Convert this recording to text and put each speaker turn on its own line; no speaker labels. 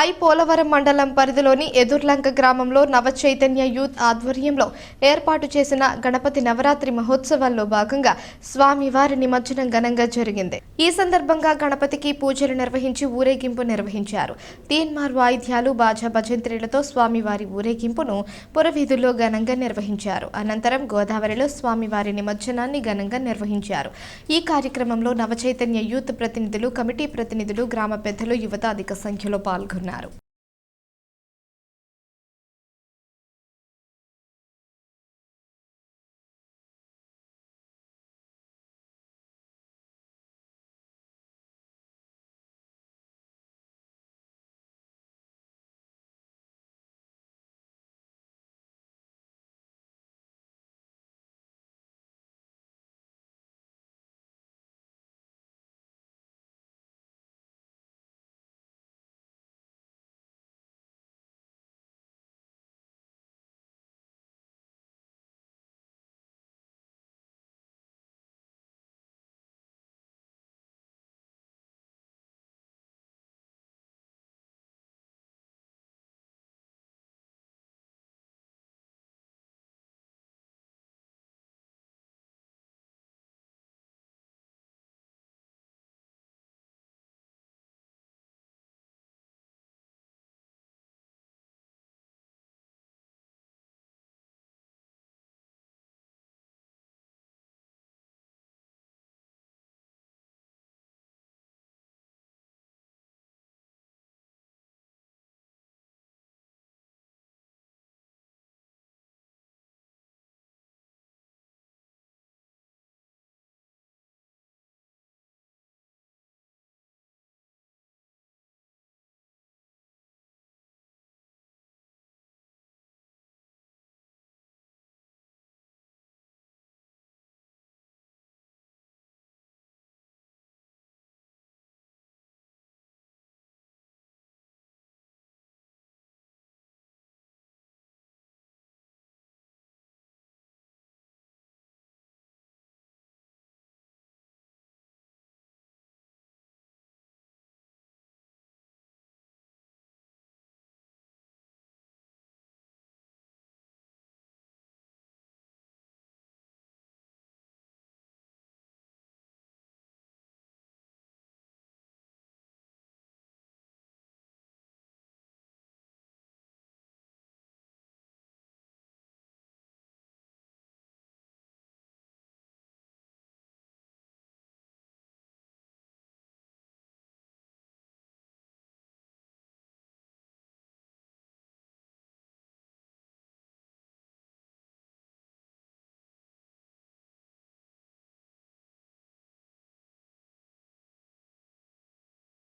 I Polavaram మండలం పరిధిలోని ఎదుర్లంక గ్రామంలో నవ చైతన్య యూత్ ఆధ్వర్యంలో ఏర్పాటు చేసిన గణపతి నవరాత్రి మహోత్సవాల్లో భాగంగా స్వామివారి నిమజ్జనం ఘనంగా జరిగింది. ఈ సందర్భంగా గణపతికి పూజలు నిర్వహించి ఊరేగింపు నిర్వహించారు. తీన్మార్ వాయిద్యాలు బాజా భజంత్రీలతో స్వామివారి ఊరేగింపును పురవీధుల్లో ఘనంగా నిర్వహించారు. అనంతరం గోదావరిలో స్వామివారి నిమజ్జనాన్ని ఘనంగా నిర్వహించారు. ఈ కార్యక్రమంలో నవచైతన్య యూత్ ప్రతినిధులు కమిటీ ప్రతినిధులు గ్రామ పెద్దలు యువత అధిక సంఖ్యలో పాల్గొన్నారు. పేర్కొన్నారు